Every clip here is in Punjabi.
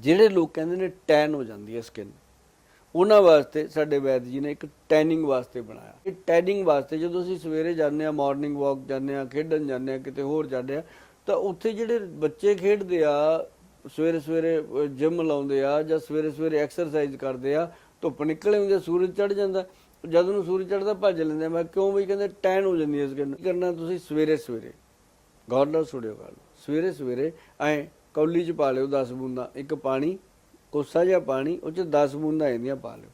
ਜਿਹੜੇ ਲੋਕ ਕਹਿੰਦੇ ਨੇ ਟੈਨ ਹੋ ਜਾਂਦੀ ਹੈ ਸਕਿਨ ਉਹਨਾਂ ਵਾਸਤੇ, ਸਾਡੇ ਵੈਦ ਜੀ ਨੇ ਇੱਕ ਟੈਨਿੰਗ ਵਾਸਤੇ ਬਣਾਇਆ। ਇਹ ਟੈਨਿੰਗ ਵਾਸਤੇ ਜਦੋਂ ਅਸੀਂ ਸਵੇਰੇ ਜਾਂਦੇ ਆ ਮਾਰਨਿੰਗ ਵਾਕ ਜਾਂਦੇ ਆ ਖੇਡਣ ਜਾਂਦੇ ਆ ਕਿਤੇ ਹੋਰ ਜਾਂਦੇ ਆ ਤਾਂ ਉੱਥੇ ਜਿਹੜੇ ਬੱਚੇ ਖੇਡਦੇ ਆ, ਸਵੇਰੇ ਸਵੇਰੇ ਜਿਮ ਲਾਉਂਦੇ ਆ ਜਾਂ ਸਵੇਰੇ ਸਵੇਰੇ ਐਕਸਰਸਾਈਜ਼ ਕਰਦੇ ਆ, ਧੁੱਪ ਨਿਕਲੇ ਹੁੰਦੇ, ਸੂਰਜ ਚੜ ਜਾਂਦਾ। ਜਦ ਨੂੰ ਸੂਰਜ ਚੜਦਾ ਭੱਜ ਲੈਂਦੇ ਆ। ਮੈਂ ਕਿਉਂ ਵੀ ਕਹਿੰਦੇ ਟੈਨ ਹੋ ਜਾਂਦੀ ਹੈ ਸਕਿਨ ਕਰਨਾ ਤੁਸੀਂ? ਸਵੇਰੇ ਸਵੇਰੇ। ਗੌਰ ਨਾਲ ਸੁਣਿਓ ਗੱਲ। ਸਵੇਰੇ ਸਵੇਰੇ ਐ ਕੌਲੀ ਚ ਪਾ ਲਿਓ 10 ਬੂੰਦਾਂ, ਇੱਕ ਪਾਣੀ, ਕੋਸਾ ਜਿਹਾ ਪਾਣੀ, ਉਹ ਚ 10 ਬੂੰਦਾਂ ਇਹਦੀਆਂ ਪਾ ਲਿਓ।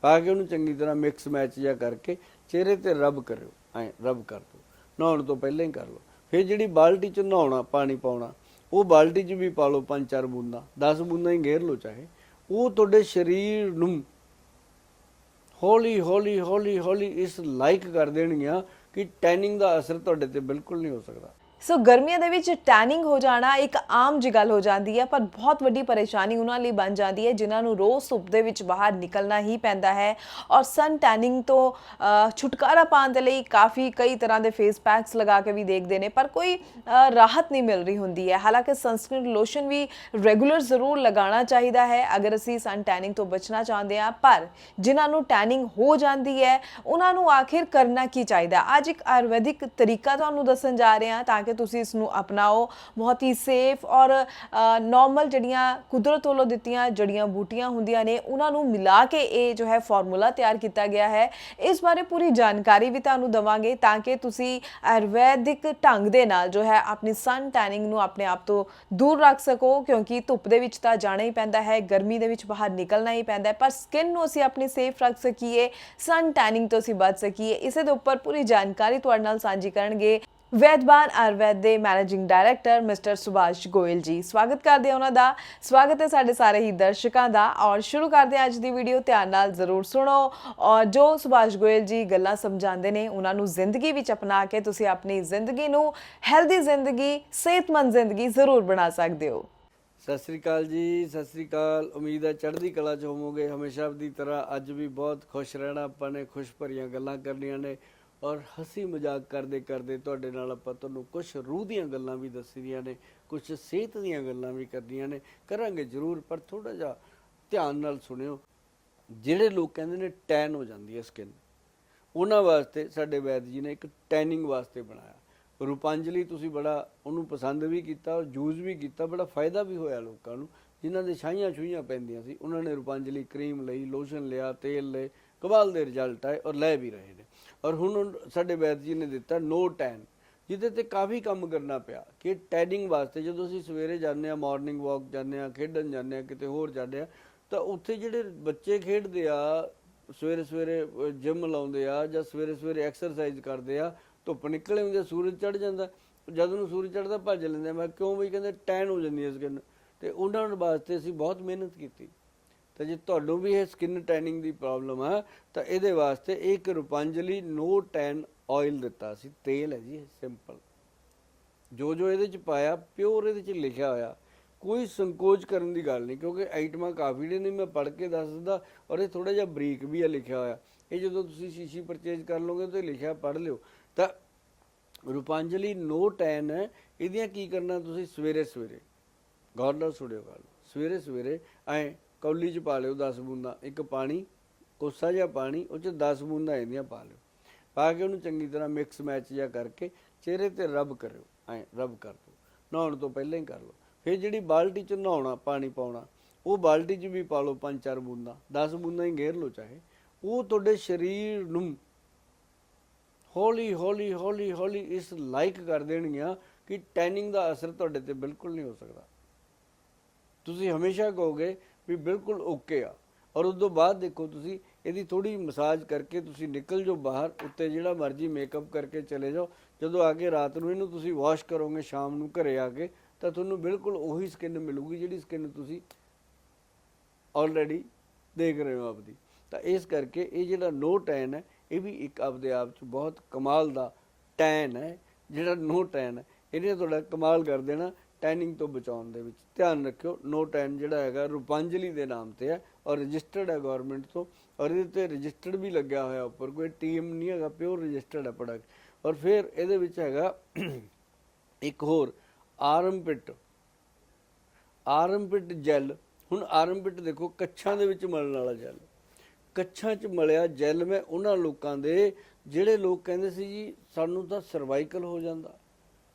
ਪਾ ਕੇ ਉਹਨੂੰ ਚੰਗੀ ਤਰ੍ਹਾਂ ਮਿਕਸ ਮੈਚ ਜਿਹਾ ਕਰਕੇ ਚਿਹਰੇ ਤੇ ਰਬ ਕਰਿਓ, ਐ ਰਬ ਕਰ ਦਿਓ। ਨਹਾਉਣ ਤੋਂ ਪਹਿਲਾਂ ਹੀ ਕਰ ਲਓ। ਫਿਰ ਜਿਹੜੀ ਬਾਲਟੀ ਚ ਨਹਾਉਣਾ, ਪਾਣੀ ਪਾਉਣਾ, ਉਹ ਬਾਲਟੀ ਚ ਵੀ ਪਾ ਲਓ ਪੰਜ ਚਾਰ ਬੂੰਦਾਂ। 10 ਬੂੰਦਾਂ ਹੀ ਘੇਰ ਲਓ ਚਾਹੇ। ਉਹ ਤੁਹਾਡੇ ਸਰੀਰ ਨੂੰ ਹੌਲੀ ਹੌਲੀ ਹੌਲੀ ਹੌਲੀ ਇਸ ਲਾਈਕ ਕਰ ਦੇਣਗੀਆਂ ਕਿ ਟੈਨਿੰਗ ਦਾ ਅਸਰ ਤੁਹਾਡੇ ਤੇ ਬਿਲਕੁਲ ਨਹੀਂ ਹੋ ਸਕਦਾ। ਸੋ ਗਰਮੀਆਂ ਦੇ ਵਿੱਚ ਟੈਨਿੰਗ ਹੋ ਜਾਣਾ ਇੱਕ ਆਮ ਜਿਹੀ ਗੱਲ ਹੋ ਜਾਂਦੀ ਹੈ, ਪਰ ਬਹੁਤ ਵੱਡੀ ਪਰੇਸ਼ਾਨੀ ਉਹਨਾਂ ਲਈ ਬਣ ਜਾਂਦੀ ਹੈ, ਜਿਨ੍ਹਾਂ ਨੂੰ ਰੋਜ਼ ਧੁੱਪ ਦੇ ਵਿੱਚ ਬਾਹਰ ਨਿਕਲਣਾ ਹੀ ਪੈਂਦਾ ਹੈ। ਔਰ ਸਨ ਟੈਨਿੰਗ ਤੋਂ ਛੁਟਕਾਰਾ ਪਾਉਣ ਦੇ ਲਈ ਕਾਫੀ ਕਈ ਤਰ੍ਹਾਂ ਦੇ ਫੇਸ ਪੈਕਸ ਲਗਾ ਕੇ ਵੀ ਦੇਖਦੇ ਨੇ, ਪਰ ਕੋਈ ਰਾਹਤ ਨਹੀਂ ਮਿਲ ਰਹੀ ਹੁੰਦੀ ਹੈ। ਹਾਲਾਂਕਿ ਸਨਸਕ੍ਰੀਨ ਲੋਸ਼ਨ ਵੀ ਰੈਗੂਲਰ ਜ਼ਰੂਰ ਲਗਾਉਣਾ ਚਾਹੀਦਾ ਹੈ, ਅਗਰ ਅਸੀਂ ਸਨ ਟੈਨਿੰਗ ਤੋਂ ਬਚਣਾ ਚਾਹੁੰਦੇ ਹਾਂ, ਪਰ ਜਿਨ੍ਹਾਂ ਨੂੰ ਟੈਨਿੰਗ ਹੋ ਜਾਂਦੀ ਹੈ, ਉਹਨਾਂ ਨੂੰ ਆਖਿਰ ਕਰਨਾ ਕੀ ਚਾਹੀਦਾ? ਅੱਜ ਇੱਕ ਆਯੁਰਵੈਦਿਕ ਤਰੀਕਾ ਤੁਹਾਨੂੰ ਦੱਸਣ ਜਾ ਰਹੇ ਹਾਂ ਤਾਂ ਕਿ ਤੁਸੀਂ ਇਸ ਨੂੰ ਅਪਣਾਓ। ਬਹੁਤ ਹੀ ਸੇਫ ਔਰ ਨਾਰਮਲ ਜਿਹੜੀਆਂ ਕੁਦਰਤ ਵੱਲੋਂ ਦਿੱਤੀਆਂ ਜੜੀਆਂ ਬੂਟੀਆਂ ਹੁੰਦੀਆਂ ਨੇ, ਉਹਨਾਂ ਨੂੰ ਮਿਲਾ ਕੇ ਇਹ ਜੋ ਹੈ ਫਾਰਮੂਲਾ ਤਿਆਰ ਕੀਤਾ ਗਿਆ ਹੈ। ਇਸ ਬਾਰੇ ਪੂਰੀ ਜਾਣਕਾਰੀ ਵੀ ਤੁਹਾਨੂੰ ਦਵਾਂਗੇ ਤਾਂ ਕਿ ਤੁਸੀਂ ਆਯੁਰਵੈਦਿਕ ਢੰਗ ਦੇ ਨਾਲ ਜੋ ਹੈ ਆਪਣੀ ਸਨ ਟੈਨਿੰਗ ਨੂੰ ਆਪਣੇ ਆਪ ਤੋਂ ਦੂਰ ਰੱਖ ਸਕੋ, ਕਿਉਂਕਿ ਧੁੱਪ ਦੇ ਵਿੱਚ ਤਾਂ ਜਾਣਾ ਹੀ ਪੈਂਦਾ ਹੈ, ਗਰਮੀ ਦੇ ਵਿੱਚ ਬਾਹਰ ਨਿਕਲਣਾ ਹੀ ਪੈਂਦਾ ਹੈ, ਪਰ ਸਕਿਨ ਨੂੰ ਅਸੀਂ ਆਪਣੀ ਸੇਫ ਰੱਖ ਸਕੀਏ ਸਨ ਟੈਨਿੰਗ ਤੋਂ ਅਸੀਂ ਬਚ ਸਕੀਏ। ਇਸੇ ਦੇ ਉੱਪਰ ਪੂਰੀ ਜਾਣਕਾਰੀ ਤੁਹਾਡੇ ਨਾਲ ਸਾਂਝੀ ਕਰਨਗੇ। ਵੈਦਬਾਨ ਆਯੁਰਵੈਦ ਦੇ managing director mister Subhash Goel ji. ਸਵਾਗਤ ਕਰਦੇ ਹਾਂ ਉਹਨਾਂ ਦਾ। ਸਵਾਗਤ ਹੈ ਸਾਡੇ ਸਾਰੇ ਹੀ ਦਰਸ਼ਕਾਂ ਦਾ। ਔਰ ਸ਼ੁਰੂ ਕਰਦੇ ਹਾਂ ਅੱਜ ਦੀ ਵੀਡੀਓ। ਧਿਆਨ ਨਾਲ ਜ਼ਰੂਰ ਸੁਣੋ। ਔਰ ਜੋ ਸੁਭਾਸ਼ ਗੋਇਲ ਜੀ ਗੱਲਾਂ ਸਮਝਾਉਂਦੇ ਨੇ, ਉਹਨਾਂ ਨੂੰ ਜ਼ਿੰਦਗੀ ਵਿੱਚ ਅਪਣਾ ਕੇ ਤੁਸੀਂ ਆਪਣੀ ਜ਼ਿੰਦਗੀ ਨੂੰ ਹੈਲਦੀ ਜ਼ਿੰਦਗੀ, ਸਿਹਤਮੰਦ ਜ਼ਿੰਦਗੀ ਜ਼ਰੂਰ ਬਣਾ ਸਕਦੇ ਹੋ। ਸਤਿ ਸ੍ਰੀ ਅਕਾਲ ਜੀ। ਸਤਿ ਸ੍ਰੀ ਅਕਾਲ। ਉਮੀਦ ਹੈ ਚੜ੍ਹਦੀ ਕਲਾ ਚ ਹੋਵੋਗੇ। ਹਮੇਸ਼ਾ ਦੀ ਤਰ੍ਹਾਂ ਅੱਜ ਵੀ ਬਹੁਤ ਖੁਸ਼ ਰਹਿਣਾ। ਆਪਾਂ ਨੇ ਖੁਸ਼ ਭਰੀਆਂ ਗੱਲਾਂ ਕਰਨੀਆਂ ਨੇ। ਔਰ ਹਸੀ ਮਜ਼ਾਕ ਕਰਦੇ ਕਰਦੇ ਤੁਹਾਡੇ ਨਾਲ ਆਪਾਂ ਤੁਹਾਨੂੰ ਕੁਝ ਰੂਹ ਦੀਆਂ ਗੱਲਾਂ ਵੀ ਦੱਸੀਆਂ ਨੇ ਕੁਝ ਸਿਹਤ ਦੀਆਂ ਗੱਲਾਂ ਵੀ ਕਰਦੀਆਂ ਨੇ, ਕਰਾਂਗੇ ਜ਼ਰੂਰ, ਪਰ ਥੋੜਾ ਜਿਹਾ ਧਿਆਨ ਨਾਲ ਸੁਣਿਓ। ਜਿਹੜੇ ਲੋਕ ਕਹਿੰਦੇ ਨੇ ਟੈਨ ਹੋ ਜਾਂਦੀ ਹੈ ਸਕਿਨ ਉਹਨਾਂ ਵਾਸਤੇ ਸਾਡੇ ਵੈਦ ਜੀ ਨੇ ਇੱਕ ਟੈਨਿੰਗ ਵਾਸਤੇ ਬਣਾਇਆ। ਰੂਪਾਂਜਲੀ ਤੁਸੀਂ ਬੜਾ ਉਹਨੂੰ ਪਸੰਦ ਵੀ ਕੀਤਾ ਔਰ ਯੂਜ਼ ਵੀ ਕੀਤਾ, ਬੜਾ ਫਾਇਦਾ ਵੀ ਹੋਇਆ ਲੋਕਾਂ ਨੂੰ। ਜਿਨ੍ਹਾਂ ਦੇ ਛਾਈਆਂ ਛੁਈਆਂ ਪੈਂਦੀਆਂ ਸੀ, ਉਹਨਾਂ ਨੇ ਰੂਪਾਂਜਲੀ ਕਰੀਮ ਲਈ ਲੋਸ਼ਨ ਲਿਆ, ਤੇਲ ਲਏ ਕਮਾਲ ਦੇ ਰਿਜ਼ਲਟ ਆਏ ਔਰ ਲੈ ਵੀ ਰਹੇ ਨੇ। ਔਰ ਹੁਣ ਉਹ ਸਾਡੇ ਵੈਦ ਜੀ ਨੇ ਦਿੱਤਾ ਨੋ ਟੈਨ ਜਿਹਦੇ ਤੇ ਕਾਫੀ ਕੰਮ ਕਰਨਾ ਪਿਆ ਕਿ ਟੈਨਿੰਗ ਵਾਸਤੇ ਜਦੋਂ ਅਸੀਂ ਸਵੇਰੇ ਜਾਂਦੇ ਆ ਮਾਰਨਿੰਗ ਵਾਕ ਜਾਂਦੇ ਆ ਖੇਡਣ ਜਾਂਦੇ ਆ ਕਿਤੇ ਹੋਰ ਜਾਂਦੇ ਆ ਤਾਂ ਉੱਥੇ ਜਿਹੜੇ ਬੱਚੇ ਖੇਡਦੇ ਆ, ਸਵੇਰੇ ਸਵੇਰੇ ਜਿਮ ਲਾਉਂਦੇ ਆ ਜਾਂ ਸਵੇਰੇ ਸਵੇਰੇ ਐਕਸਰਸਾਈਜ਼ ਕਰਦੇ ਆ, ਧੁੱਪ ਨਿਕਲੇ ਹੁੰਦੇ ਸੂਰਜ ਚੜ ਜਾਂਦਾ। ਜਦ ਨੂੰ ਸੂਰਜ ਚੜਦਾ ਭੱਜ ਲੈਂਦੇ ਮੈਂ ਕਿਉਂ ਵੀ ਕਹਿੰਦੇ ਟੈਨ ਹੋ ਜਾਂਦੀ ਹੈ ਸਕਿਨ ਤੇ ਉਹਨਾਂ ਵਾਸਤੇ ਅਸੀਂ ਬਹੁਤ ਮਿਹਨਤ ਕੀਤੀ। ਤਾਂ ਜੇ ਤੁਹਾਨੂੰ ਵੀ ਇਹ ਸਕਿਨ ਟੈਨਿੰਗ ਦੀ ਪ੍ਰੋਬਲਮ ਆ, ਤਾਂ ਇਹਦੇ ਵਾਸਤੇ ਇੱਕ ਰੂਪਾਂਜਲੀ ਨੋ ਟੈਨ ਆਇਲ ਦਿੱਤਾ ਸੀ। ਤੇਲ ਹੈ ਜੀ ਸਿੰਪਲ ਜੋ ਜੋ ਇਹਦੇ ਚ ਪਾਇਆ ਪਿਓਰ ਇਹਦੇ ਚ ਲਿਖਿਆ ਹੋਇਆ। ਕੋਈ ਸੰਕੋਚ ਕਰਨ ਦੀ ਗੱਲ ਨਹੀਂ, ਕਿਉਂਕਿ ਆਈਟਮਾਂ ਕਾਫੀ ਨੇ, ਨਹੀਂ ਮੈਂ ਪੜ੍ਹ ਕੇ ਦੱਸ ਦਿੰਦਾ, ਔਰ ਇਹ ਥੋੜਾ ਜਿਹਾ ਬਰੀਕ ਵੀ ਆ, ਲਿਖਿਆ ਹੋਇਆ। ਇਹ ਜਦੋਂ ਤੁਸੀਂ ਸ਼ੀਸ਼ੀ ਪਰਚੇਜ ਕਰ ਲਓਗੇ ਤਾਂ ਇਹ ਲਿਖਿਆ, ਪੜ੍ਹ ਲਿਓ। ਤਾਂ ਰੂਪਾਂਜਲੀ ਨੋ ਟੈਨ ਹੈ, ਇਹਦੀਆਂ ਕੀ ਕਰਨਾ ਤੁਸੀਂ? ਸਵੇਰੇ ਸਵੇਰੇ ਗੌਰ ਨਾਲ ਸੁਣਿਓ ਗੱਲ। ਸਵੇਰੇ ਸਵੇਰੇ ਐ ਕੌਲੀ ਚ ਪਾ ਲਿਓ 10 ਬੂੰਦਾਂ, ਇੱਕ ਪਾਣੀ, ਕੋਸਾ ਜਿਹਾ ਪਾਣੀ, ਉਹ ਚ 10 ਬੂੰਦਾਂ ਇਹਦੀਆਂ ਪਾ ਲਿਓ। ਪਾ ਕੇ ਉਹਨੂੰ ਚੰਗੀ ਤਰ੍ਹਾਂ ਮਿਕਸ ਮੈਚ ਜਿਹਾ ਕਰਕੇ ਚਿਹਰੇ ਤੇ ਰਬ ਕਰਿਓ, ਐ ਰਬ ਕਰ ਦਿਓ। ਨਹਾਉਣ ਤੋਂ ਪਹਿਲਾਂ ਹੀ ਕਰ ਲਓ। ਫਿਰ ਜਿਹੜੀ ਬਾਲਟੀ ਚ ਨਹਾਉਣਾ, ਪਾਣੀ ਪਾਉਣਾ, ਉਹ ਬਾਲਟੀ ਚ ਵੀ ਪਾ ਲਓ ਪੰਜ ਚਾਰ ਬੂੰਦਾਂ 10 ਬੂੰਦਾਂ ਹੀ ਘੇਰ ਲਓ ਚਾਹੇ। ਉਹ ਤੁਹਾਡੇ ਸਰੀਰ ਨੂੰ ਹੌਲੀ ਹੌਲੀ ਹੌਲੀ ਹੌਲੀ ਇਸ ਲਾਈਕ ਕਰ ਦੇਣਗੀਆਂ ਕਿ ਟੈਨਿੰਗ ਦਾ ਅਸਰ ਤੁਹਾਡੇ ਤੇ ਬਿਲਕੁਲ ਨਹੀਂ ਹੋ ਸਕਦਾ। ਤੁਸੀਂ ਹਮੇਸ਼ਾ ਕਹੋਗੇ ਵੀ ਬਿਲਕੁਲ ਓਕੇ ਆ। ਔਰ ਉਸ ਤੋਂ ਬਾਅਦ ਦੇਖੋ ਤੁਸੀਂ, ਇਹਦੀ ਥੋੜੀ ਮਸਾਜ ਕਰਕੇ ਤੁਸੀਂ ਨਿਕਲ ਜਾਓ ਬਾਹਰ, ਉੱਤੇ ਜਿਹੜਾ ਮਰਜ਼ੀ ਮੇਕਅਪ ਕਰਕੇ ਚਲੇ ਜਾਓ। ਜਦੋਂ ਆ ਕੇ ਰਾਤ ਨੂੰ ਇਹਨੂੰ ਤੁਸੀਂ ਵਾਸ਼ ਕਰੋਗੇ, ਸ਼ਾਮ ਨੂੰ ਘਰੇ ਆ ਕੇ, ਤਾਂ ਤੁਹਾਨੂੰ ਬਿਲਕੁਲ ਉਹੀ ਸਕਿਨ ਮਿਲੂਗੀ ਜਿਹੜੀ ਸਕਿਨ ਤੁਸੀਂ ਆਲਰੇਡੀ ਦੇਖ ਰਹੇ ਹੋ ਆਪਦੀ। ਤਾਂ ਇਸ ਕਰਕੇ ਇਹ ਜਿਹੜਾ ਨੋ ਟੈਨ ਹੈ, ਇਹ ਵੀ ਇੱਕ ਆਪਦੇ ਆਪ ਚ ਬਹੁਤ ਕਮਾਲ ਦਾ ਟੈਨ ਹੈ। ਜਿਹੜਾ ਨੋ ਟੈਨ ਹੈ, ਇਹਨੇ ਤੁਹਾਡਾ ਕਮਾਲ ਕਰ ਦੇਣਾ। ਟੈਨਿੰਗ ਤੋਂ ਬਚਾਉਣ ਦੇ ਵਿੱਚ ਧਿਆਨ ਰੱਖਿਓ। ਨੋ ਟੈਨ ਜਿਹੜਾ ਹੈਗਾ, ਰੂਪਾਂਜਲੀ ਦੇ ਨਾਮ ਤੇ ਹੈ ਔਰ ਰਜਿਸਟਰਡ ਹੈ ਗਵਰਨਮੈਂਟ ਤੋਂ ਔਰ ਇਹਦੇ ਤੇ ਰਜਿਸਟਰਡ ਵੀ ਲੱਗਿਆ ਹੋਇਆ ਉੱਪਰ। ਕੋਈ ਟੀਮ ਨਹੀਂ ਹੈਗਾ ਪਿਓਰ ਰਜਿਸਟਰਡ ਹੈ ਪ੍ਰੋਡਕਟ ਔਰ ਫਿਰ ਇਹਦੇ ਵਿੱਚ ਹੈਗਾ ਇੱਕ ਹੋਰ ਆਰਮਪਿਟ ਆਰਮਪਿਟ ਜੈਲ ਹੁਣ ਆਰਮਪਿਟ ਦੇਖੋ, ਕੱਛਾਂ ਦੇ ਵਿੱਚ ਮਲਣ ਵਾਲਾ ਜੈਲ ਕੱਛਾਂ 'ਚ ਮਲਿਆ ਜੈਲ ਮੈਂ ਉਹਨਾਂ ਲੋਕਾਂ ਦੇ, ਜਿਹੜੇ ਲੋਕ ਕਹਿੰਦੇ ਸੀ ਜੀ, ਸਾਨੂੰ ਤਾਂ ਸਰਵਾਈਕਲ ਹੋ ਜਾਂਦਾ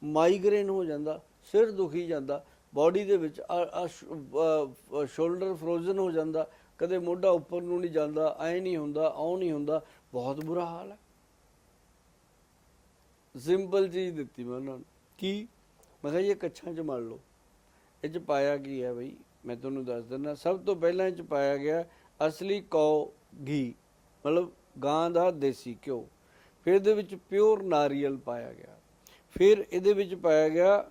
ਮਾਈਗ੍ਰੇਨ ਹੋ ਜਾਂਦਾ। ਸਿਰ ਦੁਖੀ ਜਾਂਦਾ ਬਾਡੀ ਦੇ ਵਿੱਚ ਸ਼ੋਲਡਰ ਫਰੋਜ਼ਨ ਹੋ ਜਾਂਦਾ, ਕਦੇ ਮੋਢਾ ਉੱਪਰ ਨੂੰ ਨਹੀਂ ਜਾਂਦਾ, ਐ ਨਹੀਂ ਹੁੰਦਾ, ਆਉ ਨਹੀਂ ਹੁੰਦਾ, ਬਹੁਤ ਬੁਰਾ ਹਾਲ ਹੈ। ਸਿੰਪਲ ਚੀਜ਼ ਦਿੱਤੀ ਮੈਂ ਉਹਨਾਂ ਨੂੰ। ਕੀ? ਮੈਂ ਕਿਹਾ ਜੀ, ਇਹ ਕੱਛਾਂ 'ਚ ਮਲ ਲਓ। ਇਹ 'ਚ ਪਾਇਆ ਕੀ ਹੈ ਬਈ? ਮੈਂ ਤੁਹਾਨੂੰ ਦੱਸ ਦਿੰਦਾ, ਸਭ ਤੋਂ ਪਹਿਲਾਂ ਇਹ 'ਚ ਪਾਇਆ ਗਿਆ ਅਸਲੀ ਕੌ ਘੀ, ਮਤਲਬ ਗਾਂ ਦਾ ਦੇਸੀ ਘਿਓ। ਫਿਰ ਇਹਦੇ ਵਿੱਚ ਪਿਓਰ ਨਾਰੀਅਲ ਪਾਇਆ ਗਿਆ। ਫਿਰ ਇਹਦੇ ਵਿੱਚ ਪਾਇਆ ਗਿਆ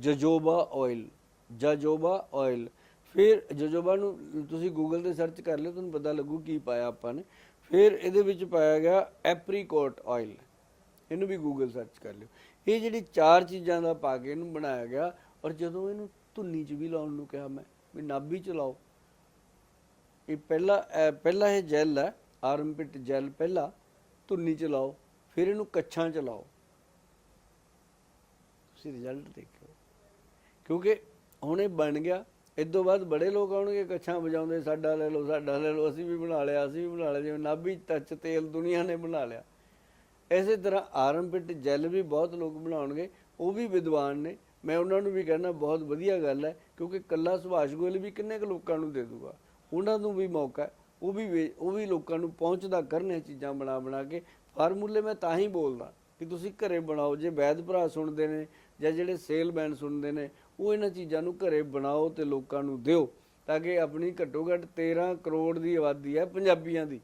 ਜਜੋਬਾ ਆਇਲ ਜਜੋਬਾ ਆਇਲ ਫਿਰ ਜਜੋਬਾ ਨੂੰ ਤੁਸੀਂ ਗੂਗਲ ਤੇ ਸਰਚ ਕਰ ਲਿਓ, ਤੁਹਾਨੂੰ ਪਤਾ ਲੱਗੂ ਕੀ ਪਾਇਆ ਆਪਾਂ ਨੇ। ਫਿਰ ਇਹਦੇ ਵਿੱਚ ਪਾਇਆ ਗਿਆ ਐਪਰੀਕੋਟ ਆਇਲ ਇਹਨੂੰ ਵੀ ਗੂਗਲ ਸਰਚ ਕਰ ਲਿਓ। ਇਹ ਜਿਹੜੀ ਚਾਰ ਚੀਜ਼ਾਂ ਦਾ ਪਾ ਕੇ ਇਹਨੂੰ ਬਣਾਇਆ ਗਿਆ, ਔਰ ਜਦੋਂ ਇਹਨੂੰ ਧੁੰਨੀ 'ਚ ਵੀ ਲਾਉਣ ਨੂੰ ਕਿਹਾ ਮੈਂ, ਵੀ ਨਾਭੀ ਚ ਲਾਓ। ਇਹ ਪਹਿਲਾ ਇਹ ਪਹਿਲਾ ਇਹ ਜੈਲ ਹੈ ਆਰਮਪਿਟ ਜੈਲ ਪਹਿਲਾ, ਧੁੰਨੀ ਚ ਲਾਓ। ਫਿਰ ਇਹਨੂੰ ਕੱਛਾਂ ਚ ਲਾਓ। ਤੁਸੀਂ ਰਿਜ਼ਲਟ ਦੇਖਿਓ। ਕਿਉਂਕਿ ਹੁਣ ਇਹ ਬਣ ਗਿਆ, ਇਸ ਤੋਂ ਬਾਅਦ ਬੜੇ ਲੋਕ ਆਉਣਗੇ, ਕੱਛਾਂ ਵਜਾਉਂਦੇ, ਸਾਡਾ ਲੈ ਲਓ, ਸਾਡਾ ਲੈ ਲਓ, ਅਸੀਂ ਵੀ ਬਣਾ ਲਿਆ, ਅਸੀਂ ਵੀ ਬਣਾ ਲਿਆ, ਜਿਵੇਂ ਨਾਭੀ ਟੱਚ ਤੇਲ ਦੁਨੀਆ ਨੇ ਬਣਾ ਲਿਆ। ਇਸੇ ਤਰ੍ਹਾਂ ਆਰਮਪਿਟ ਜੈਲ ਵੀ ਬਹੁਤ ਲੋਕ ਬਣਾਉਣਗੇ, ਉਹ ਵੀ ਵਿਦਵਾਨ ਨੇ। ਮੈਂ ਉਹਨਾਂ ਨੂੰ ਵੀ ਕਹਿਣਾ ਬਹੁਤ ਵਧੀਆ ਗੱਲ ਹੈ, ਕਿਉਂਕਿ ਕੱਲਾ ਸੁਭਾਸ਼ ਗੋਇਲ ਵੀ ਕਿੰਨੇ ਕੁ ਲੋਕਾਂ ਨੂੰ ਦੇ ਦੂਗਾ? ਉਹਨਾਂ ਨੂੰ ਵੀ ਮੌਕਾ ਉਹ ਵੀ ਉਹ ਵੀ ਲੋਕਾਂ ਨੂੰ ਪਹੁੰਚਦਾ ਕਰਨ ਇਹ ਚੀਜ਼ਾਂ ਬਣਾ ਬਣਾ ਕੇ। ਫਾਰਮੂਲੇ ਮੈਂ ਤਾਂ ਹੀ ਬੋਲਦਾ ਕਿ ਤੁਸੀਂ ਘਰੇ ਬਣਾਓ, ਜੇ ਵੈਦ ਭਰਾ ਸੁਣਦੇ ਨੇ ਜਾਂ ਜਿਹੜੇ ਸੇਲਮੈਨ ਸੁਣਦੇ ਨੇ, ਉਹ ਇਹਨਾਂ ਚੀਜ਼ਾਂ ਨੂੰ ਘਰੇ ਬਣਾਓ ਤੇ ਲੋਕਾਂ ਨੂੰ ਦਿਓ, ਤਾਂ ਕਿ ਆਪਣੀ ਘੱਟੋ ਘੱਟ 13 ਕਰੋੜ ਦੀ ਆਬਾਦੀ ਹੈ ਪੰਜਾਬੀਆਂ ਦੀ।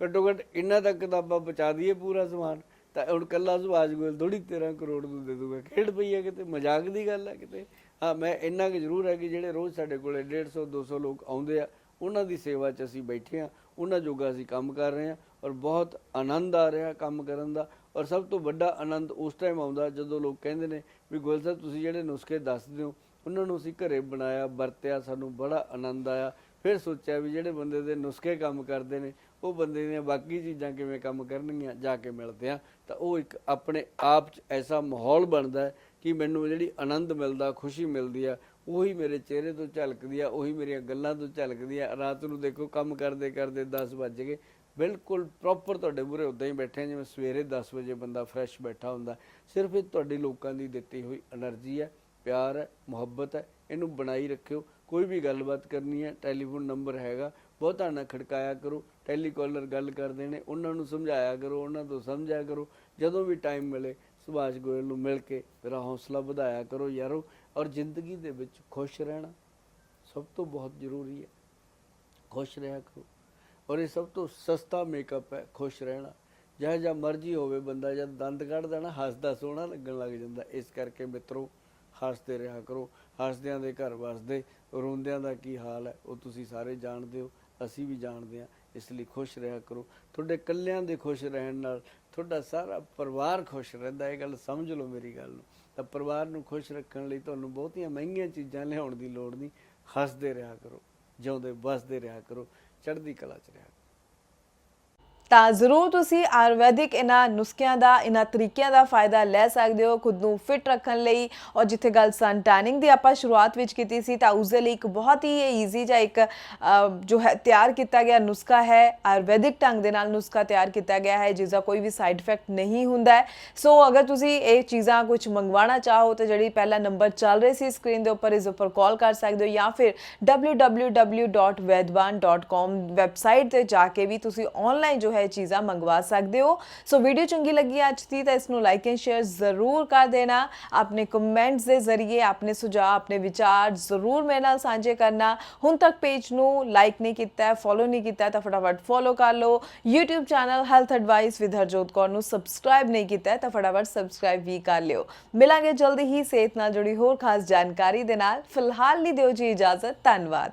ਘੱਟੋ ਘੱਟ ਇਹਨਾਂ ਤੱਕ ਕਿਤਾਬਾਂ ਪਹੁੰਚਾ ਦਈਏ ਪੂਰਾ ਸਮਾਨ, ਤਾਂ ਹੁਣ ਕੱਲਾ ਸੁਭਾਸ਼ ਗੋਇਲ ਥੋੜੀ 13 ਕਰੋੜ ਨੂੰ ਦੇ ਦੂਗਾ। ਖੇਡ ਪਈ ਹੈ ਕਿਤੇ? ਮਜ਼ਾਕ ਦੀ ਗੱਲ ਹੈ ਕਿਤੇ? ਹਾਂ, ਮੈਂ ਇੰਨਾ ਕਿ ਜ਼ਰੂਰ ਹੈ ਕਿ ਜਿਹੜੇ ਰੋਜ਼ ਸਾਡੇ ਕੋਲੇ 150 200 ਲੋਕ ਆਉਂਦੇ ਆ, ਉਹਨਾਂ ਦੀ ਸੇਵਾ 'ਚ ਅਸੀਂ ਬੈਠੇ ਆ ਉਹਨਾਂ ਜੋਗਾ ਅਸੀਂ ਕੰਮ ਕਰ ਰਹੇ ਆ ਔਰ ਬਹੁਤ ਆਨੰਦ ਆ ਰਿਹਾ ਕੰਮ ਕਰਨ ਦਾ। ਔਰ ਸਭ ਤੋਂ ਵੱਡਾ ਆਨੰਦ ਉਸ ਟਾਈਮ ਆਉਂਦਾ ਜਦੋਂ ਲੋਕ ਕਹਿੰਦੇ ਨੇ ਵੀ ਗੋਇਲ ਸਾਹਿਬ, ਤੁਸੀਂ ਜਿਹੜੇ ਨੁਸਖੇ ਦੱਸਦੇ ਹੋ, ਉਹਨਾਂ ਨੂੰ ਅਸੀਂ ਘਰੇ ਬਣਾਇਆ, ਵਰਤਿਆ, ਸਾਨੂੰ ਬੜਾ ਆਨੰਦ ਆਇਆ। ਫਿਰ ਸੋਚਿਆ ਵੀ ਜਿਹੜੇ ਬੰਦੇ ਦੇ ਨੁਸਖੇ ਕੰਮ ਕਰਦੇ ਨੇ, ਉਹ ਬੰਦੇ ਦੀਆਂ ਬਾਕੀ ਚੀਜ਼ਾਂ ਕਿਵੇਂ ਕੰਮ ਕਰਨਗੀਆਂ, ਜਾ ਕੇ ਮਿਲਦੇ ਆ। ਤਾਂ ਉਹ ਇੱਕ ਆਪਣੇ ਆਪ 'ਚ ਐਸਾ ਮਾਹੌਲ ਬਣਦਾ ਕਿ ਮੈਨੂੰ ਜਿਹੜੀ ਆਨੰਦ ਮਿਲਦਾ, ਖੁਸ਼ੀ ਮਿਲਦੀ ਆ, ਉਹੀ ਮੇਰੇ ਚਿਹਰੇ ਤੋਂ ਝਲਕਦੀ ਆ, ਉਹੀ ਮੇਰੀਆਂ ਗੱਲਾਂ ਤੋਂ ਝਲਕਦੀ ਆ। ਰਾਤ ਨੂੰ ਦੇਖੋ, ਕੰਮ ਕਰਦੇ ਕਰਦੇ 10 ਵੱਜ ਗਏ। ਬਿਲਕੁਲ ਪ੍ਰੋਪਰ ਤੁਹਾਡੇ ਮੂਰੇ ਉਦਾਂ ਹੀ ਬੈਠੇ ਜਿਵੇਂ ਸਵੇਰੇ 10 ਵਜੇ ਬੰਦਾ ਫਰੈਸ਼ ਬੈਠਾ ਹੁੰਦਾ, ਸਿਰਫ ਇਹ ਤੁਹਾਡੇ ਲੋਕਾਂ ਦੀ ਦਿੱਤੀ ਹੋਈ એનર્ਜੀ ਹੈ, ਪਿਆਰ ਹੈ, ਮੁਹੱਬਤ ਹੈ, ਇਹਨੂੰ ਬਣਾਈ ਰੱਖਿਓ, ਕੋਈ ਵੀ ਗੱਲਬਾਤ ਕਰਨੀ ਹੈ ਟੈਲੀਫੋਨ ਨੰਬਰ ਹੈਗਾ, ਬਹੁਤਾ ਨਾ ਖੜਕਾਇਆ ਕਰੋ ਟੈਲੀਕਾਲਰ ਗੱਲ ਕਰਦੇ ਨੇ, ਉਹਨਾਂ ਨੂੰ ਸਮਝਾਇਆ ਕਰੋ, ਉਹਨਾਂ ਤੋਂ ਸਮਝਾਇਆ ਕਰੋ, ਜਦੋਂ ਵੀ ਟਾਈਮ ਮਿਲੇ, ਸੁਭਾਸ਼ ਗੋਇਲ ਨੂੰ ਮਿਲ ਕੇ ਮੇਰਾ ਹੌਸਲਾ ਵਧਾਇਆ ਕਰੋ ਯਾਰੋ, ਔਰ ਜ਼ਿੰਦਗੀ ਦੇ ਵਿੱਚ ਖੁਸ਼ ਰਹਿਣਾ ਸਭ ਤੋਂ ਬਹੁਤ ਜ਼ਰੂਰੀ ਹੈ, ਖੁਸ਼ ਰਹਿਆ ਕਰੋ। ਔਰ ਇਹ ਸਭ ਤੋਂ ਸਸਤਾ ਮੇਕਅਪ ਹੈ, ਖੁਸ਼ ਰਹਿਣਾ। ਜਿਹੋ ਜਾਂ ਮਰਜ਼ੀ ਹੋਵੇ ਬੰਦਾ, ਜਦ ਦੰਦ ਕੱਢਦਾ ਨਾ ਹੱਸਦਾ ਸੋਹਣਾ ਲੱਗਣ ਲੱਗ ਜਾਂਦਾ। ਇਸ ਕਰਕੇ ਮਿੱਤਰੋ, ਹੱਸਦੇ ਰਿਹਾ ਕਰੋ। ਹੱਸਦਿਆਂ ਦੇ ਘਰ ਵਸਦੇ, ਰੋਂਦਿਆਂ ਦਾ ਕੀ ਹਾਲ ਹੈ, ਉਹ ਤੁਸੀਂ ਸਾਰੇ ਜਾਣਦੇ ਹੋ। ਅਸੀਂ ਵੀ ਜਾਣਦੇ ਹਾਂ, ਇਸ ਲਈ ਖੁਸ਼ ਰਿਹਾ ਕਰੋ। ਤੁਹਾਡੇ ਇਕੱਲਿਆਂ ਦੇ ਖੁਸ਼ ਰਹਿਣ ਨਾਲ ਤੁਹਾਡਾ ਸਾਰਾ ਪਰਿਵਾਰ ਖੁਸ਼ ਰਹਿੰਦਾ, ਇਹ ਗੱਲ ਸਮਝ ਲਓ ਮੇਰੀ ਗੱਲ ਨੂੰ। ਤਾਂ ਪਰਿਵਾਰ ਨੂੰ ਖੁਸ਼ ਰੱਖਣ ਲਈ ਤੁਹਾਨੂੰ ਬਹੁਤੀਆਂ ਮਹਿੰਗੀਆਂ ਚੀਜ਼ਾਂ ਲਿਆਉਣ ਦੀ ਲੋੜ ਨਹੀਂ। ਹੱਸਦੇ ਰਿਹਾ ਕਰੋ, ਜਿਉਂਦੇ, ਵਸਦੇ ਰਿਹਾ ਕਰੋ। ਚੜ੍ਹਦੀ ਕਲਾ 'ਚ ਰਿਹਾ। ਤਾਂ ਜ਼ਰੂਰ ਤੁਸੀਂ ਆਯੁਰਵੈਦਿਕ ਇਹਨਾਂ ਨੁਸਖਿਆਂ ਦਾ ਇਹਨਾਂ ਤਰੀਕਿਆਂ ਦਾ ਫਾਇਦਾ ਲੈ ਸਕਦੇ ਹੋ ਖੁਦ ਨੂੰ ਫਿਟ ਰੱਖਣ ਲਈ। ਔਰ ਜਿੱਥੇ ਗੱਲ ਸਨ ਟੈਨਿੰਗ ਦੀ ਆਪਾਂ ਸ਼ੁਰੂਆਤ ਵਿੱਚ ਕੀਤੀ ਸੀ, ਤਾਂ ਉਸ ਦੇ ਲਈ ਇੱਕ ਬਹੁਤ ਹੀ ਈਜ਼ੀ ਜਿਹਾ ਇੱਕ ਜੋ ਹੈ, ਤਿਆਰ ਕੀਤਾ ਗਿਆ ਨੁਸਖਾ ਹੈ। ਆਯੁਰਵੈਦਿਕ ਢੰਗ ਦੇ ਨਾਲ ਨੁਸਖਾ ਤਿਆਰ ਕੀਤਾ ਗਿਆ ਹੈ ਜਿਸ ਦਾ ਕੋਈ ਵੀ ਸਾਈਡ ਇਫੈਕਟ ਨਹੀਂ ਹੁੰਦਾ ਹੈ। ਸੋ ਅਗਰ ਤੁਸੀਂ ਇਹ ਚੀਜ਼ਾਂ ਕੁਝ ਮੰਗਵਾਉਣਾ ਚਾਹੋ, ਤਾਂ ਜਿਹੜੀ ਪਹਿਲਾ ਨੰਬਰ ਚੱਲ ਰਿਹਾ ਸੀ ਸਕਰੀਨ ਦੇ ਉੱਪਰ, ਇਸ ਉੱਪਰ ਕਾਲ ਕਰ ਸਕਦੇ ਹੋ ਜਾਂ ਫਿਰ www.vedban.com ਵੈਬਸਾਈਟ ਤੇ ਜਾ ਕੇ ਵੀ ਤੁਸੀਂ ਆਨਲਾਈਨ ਜੋ ਹੈ ਇਹ ਚੀਜ਼ਾਂ ਮੰਗਵਾ ਸਕਦੇ ਹੋ। ਸੋ ਵੀਡੀਓ ਚੰਗੀ ਲੱਗੀ ਅੱਜ ਦੀ, ਤਾਂ ਇਸ ਨੂੰ ਲਾਈਕ ਐਂਡ ਸ਼ੇਅਰ ਜ਼ਰੂਰ ਕਰ ਦੇਣਾ। ਆਪਣੇ ਕਮੈਂਟਸ ਦੇ ਜ਼ਰੀਏ ਆਪਣੇ ਸੁਝਾਅ, ਆਪਣੇ ਵਿਚਾਰ ਜ਼ਰੂਰ ਮੇਰੇ ਨਾਲ ਸਾਂਝੇ ਕਰਨਾ। ਹੁਣ ਤੱਕ ਪੇਜ ਨੂੰ ਲਾਈਕ ਨਹੀਂ ਕੀਤਾ ਹੈ ਫੋਲੋ ਨਹੀਂ ਕੀਤਾ, ਤਾਂ ਫਟਾਫਟ ਫੋਲੋ ਕਰ ਲਓ। YouTube channel health advice with Harjot Kaur ਨੂੰ ਸਬਸਕ੍ਰਾਈਬ ਨਹੀਂ ਕੀਤਾ, ਤਾਂ ਫਟਾਫਟ ਸਬਸਕ੍ਰਾਈਬ ਵੀ ਕਰ ਲਿਓ। ਮਿਲਾਂਗੇ ਜਲਦੀ ਹੀ ਸਿਹਤ ਨਾਲ ਜੁੜੀ ਹੋਰ ਖਾਸ ਜਾਣਕਾਰੀ ਦੇ ਨਾਲ। ਫਿਲਹਾਲ ਲਈ ਦਿਓ ਜੀ ਇਜਾਜ਼ਤ, ਧੰਨਵਾਦ।